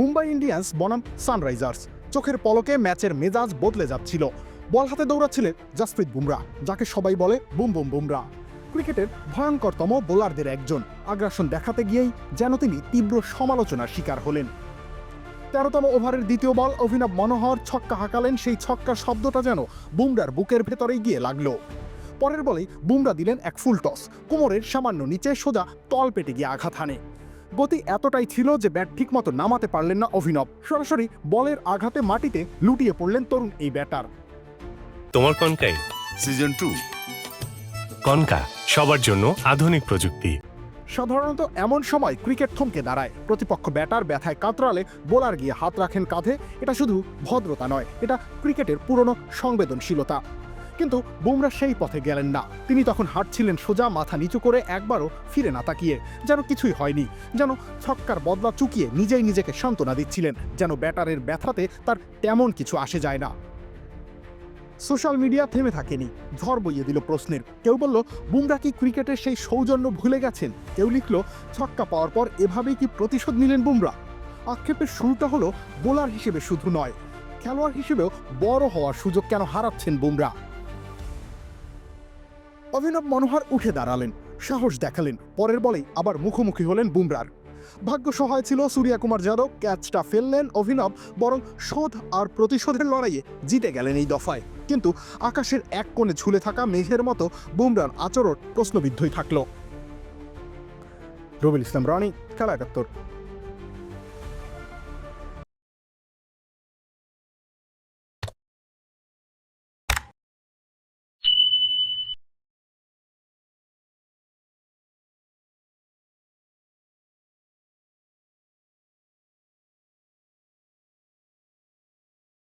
Mumbai Indians বনাম Sunrisers. চোখের পলকে ম্যাচের মেজাজ বদলে যাচ্ছিল। বল হাতে দৌড়াচ্ছিলেন জাসপ্রীত বুমরা, যাকে সবাই বলে বুম বুম বুমরা। ক্রিকেটের ভয়ঙ্করতম বোলারদের একজন। আগ্রাসন দেখাতে গিয়েই যেন তিনি তীব্র সমালোচনার শিকার হলেন। তেরোতম ওভারের দ্বিতীয় বল অভিনব মনোহর ছক্কা হাঁকালেন, সেই ছক্কার শব্দটা যেন বুমরার বুকের ভেতরেই গিয়ে লাগল। পরের বলেই বুমরা দিলেন এক ফুল টস। কোমরের সামান্য নিচে সোজা তল পেটে গিয়ে আঘাত হানে। গতি এতটাই ছিল যে ব্যাট ঠিকমতো নামাতে পারলেন না অভিনব। সরাসরি বলের আঘাতে মাটিতে লুটিয়ে পড়লেন তরুণ এই ব্যাটার। তোমার কনকাই সিজন টু কনকা সবার জন্য আধুনিক প্রযুক্তি। সাধারণত এমন সময় ক্রিকেট থমকে দাঁড়ায়। প্রতিপক্ষ ব্যাটার ব্যথায় কাতরালে বোলার গিয়ে হাত রাখেন কাঁধে। এটা শুধু ভদ্রতা নয় এটা ক্রিকেটের পুরনো সংবেদনশীলতা। কিন্তু বুমরা সেই পথে গেলেন না। তিনি তখন হাঁটছিলেন সোজা, মাথা নিচু করে একবারও ফিরে না তাকিয়ে। যেন কিছুই হয়নি, যেন ছক্কার বদলা চুকিয়ে নিজেই নিজেকে সান্ত্বনা দিচ্ছিলেন, যেন ব্যাটারের ব্যথাতে তার তেমন কিছু আসে যায় না। সোশ্যাল মিডিয়া থেমে থাকেনি, ঝড় বইয়ে দিল প্রশ্নের। কেউ বলল, বুমরা কি ক্রিকেটের সেই সৌজন্য ভুলে গেছেন? কেউ লিখল, ছক্কা পাওয়ার পর এভাবেই কি প্রতিশোধ নিলেন বুমরা? আক্ষেপের শুরুটা হলো, বোলার হিসেবে শুধু নয়, খেলোয়াড় হিসেবেও বড় হওয়ার সুযোগ কেন হারাচ্ছেন বুমরা? অভিনব মনোহর উঠে দাঁড়ালেন, সাহস দেখালেন, পরের বলেই আবার মুখোমুখি হলেন বুমরার। ভাগ্য সহায় ছিল সূর্যা কুমার যাদব, ক্যাচটা ফেললেন অভিনব, বরং শোধ আর প্রতিশোধের লড়াইয়ে জিতে গেলেন এই দফায়। কিন্তু আকাশের এক কোণে ঝুলে থাকা মেঘের মতো বুমরার আচরণ প্রশ্নবিদ্ধই থাকল। রবিল ইসলাম, রনি, খেলা একাত্তর।